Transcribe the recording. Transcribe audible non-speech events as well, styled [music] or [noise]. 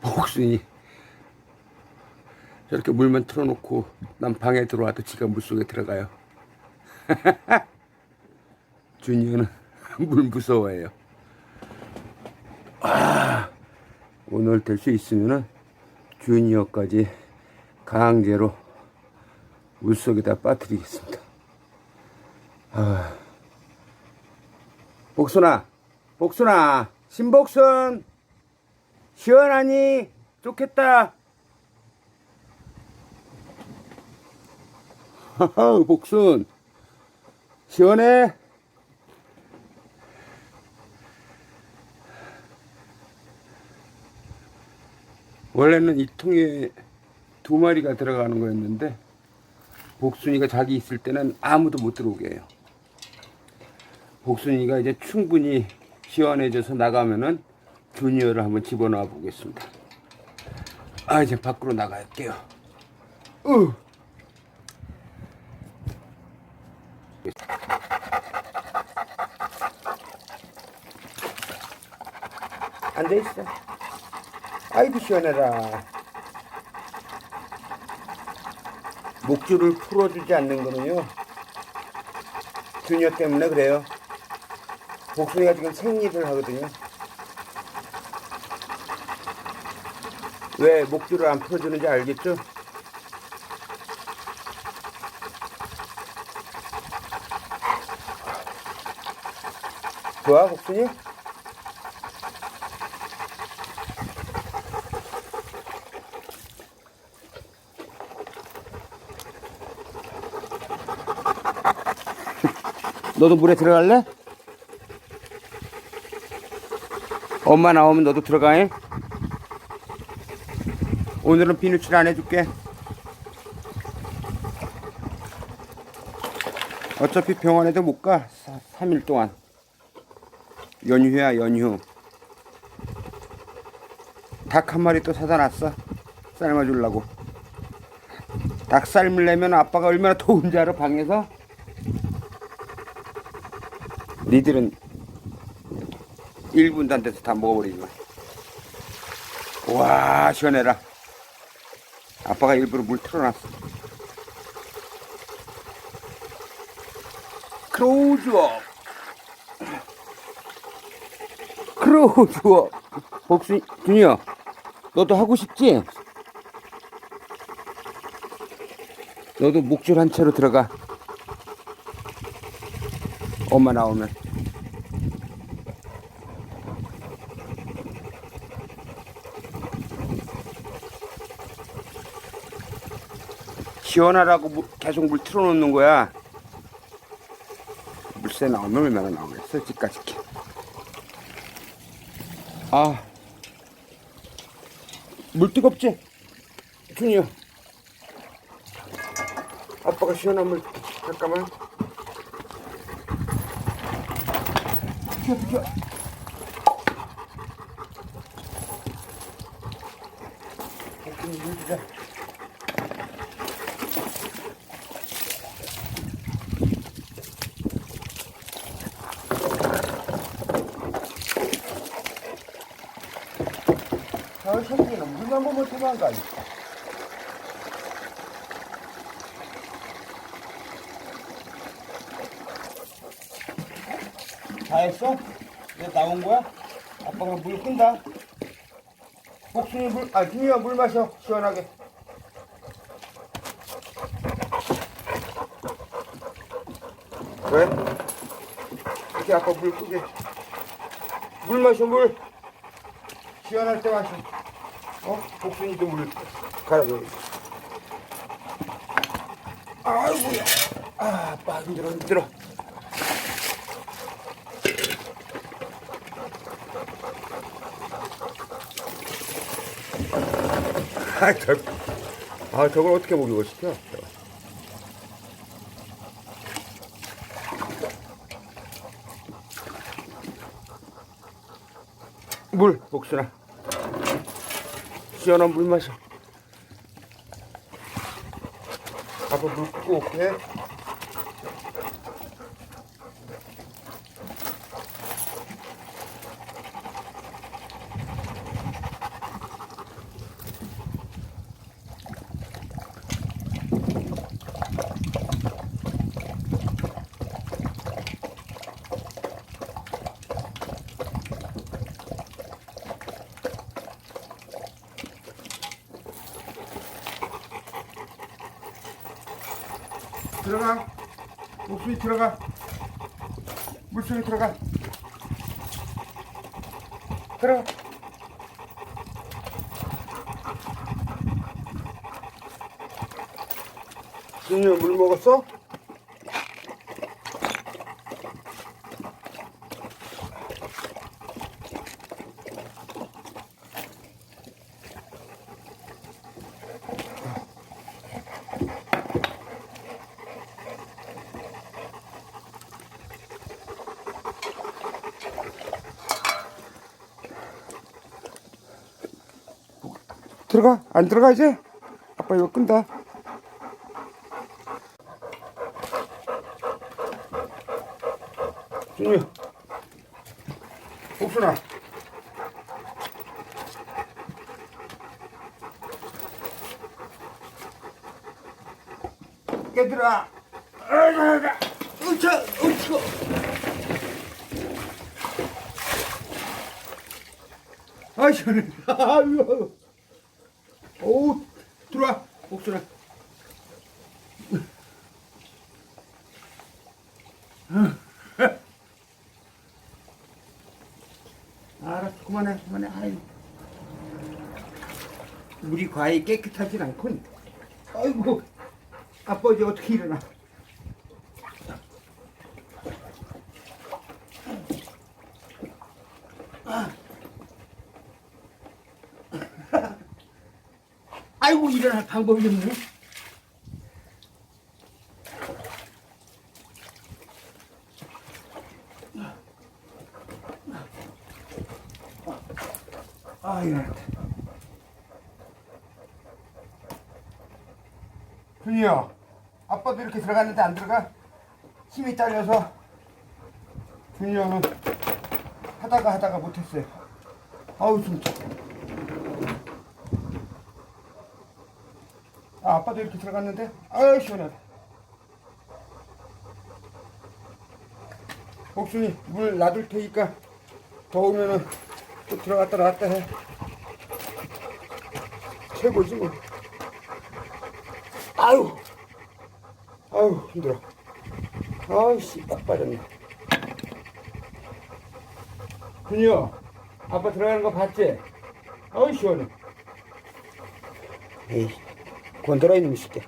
복순이 저렇게 물만 틀어놓고 난 방에 들어와도 지가 물속에 들어가요. [laughs] 주니어는 [laughs] 물 무서워해요. 아, 오늘 될 수 있으면은 주니어까지 강제로 물속에다 빠뜨리겠습니다. 아, 복순아, 복순아, 신복순, 시원하니? 좋겠다. 하하, 복순, 시원해? 원래는 이 통에 두 마리가 들어가는 거였는데 복순이가 자기 있을 때는 아무도 못 들어오게 해요. 복순이가 이제 충분히 시원해져서 나가면은 주니어를 한번 집어넣어 보겠습니다. 아 이제 밖으로 나갈게요. 으. 앉아 있어. 아이고 시원해라. 목줄을 풀어주지 않는 거는요. 주니어 때문에 그래요. 복숭이가 지금 생리를 하거든요. 왜 목줄을 안 풀어주는지 알겠죠? 좋아, 복순이? [laughs] 너도 물에 들어갈래? 엄마 나오면 너도 들어가. 잉? 오늘은 비누칠 안 해줄게. 어차피 병원에도 못 가. 3일 동안. 연휴야, 연휴. 닭 한 마리 또 사다 놨어. 삶아주려고. 닭 삶으려면 아빠가 얼마나 더운지 알아, 방에서? 니들은 1분도 안 돼서 다 먹어버리지 마. 와, 시원해라. 아빠가 일부러 물 틀어놨어. 크로우즈업. 크로우즈업. 복수, 준이야. 너도 하고 싶지? 너도 목줄 한 채로 들어가. 엄마 나오면. 시원하라고 물- 계속 물 틀어놓는 거야. 물새 나오면 얼마나 나오겠어, 집까지. 아, 물 뜨겁지? 준이요. 아빠가 시원한 물, 잠깐만. 비켜, 비켜. 주자. 저 새끼는 물만 보면 도망가. 다 했어? 이제 나온 거야? 아빠가 물 끈다. 복순이 물, 아, 준이야 물 마셔. 시원하게. 왜? 이렇게 아빠 물 끄게. 물 마셔, 물. 시원할 때 마셔. 어? 복순이도 물 갈아줘. 아이고야. 아, 아빠 힘들어, 힘들어. 아, 저, 아, 저걸 어떻게 목욕을 시켜? 물, 복순아. 시원한 물 마셔. 아빠 물 끄고 올게. 들어가. 목소리 들어가. 물속에 들어가. 들어가. 준이 물 먹었어? 들어가. 안 들어가 이제. 아빠 이거 끈다. 준이 복순아. 얘들아. 아이고 으차 으차 아이 시원해 아유 오 들어와. 복순아 알았어. 그만해 그만해. 아이 물이 과히 깨끗하진 않군. 아이고 아빠 이제 어떻게 일어나 아이고 일어날 방법이 없네 아 일어났다. 준이요 아빠도 이렇게 들어갔는데 안 들어가? 힘이 딸려서? 준이 형은 하다가 하다가 못했어요. 아우 숨차 아, 아빠도 이렇게 들어갔는데? 아유 시원하다. 복순이 물 놔둘 테니까 더우면은 또 들어갔다 나왔다 해. 최고지 뭐. 아유. 아유 힘들어. 아이씨 딱 빠졌네. 준이요 아빠 들어가는 거 봤지? 아유 시원해. 에이 건드라 이놈이 새끼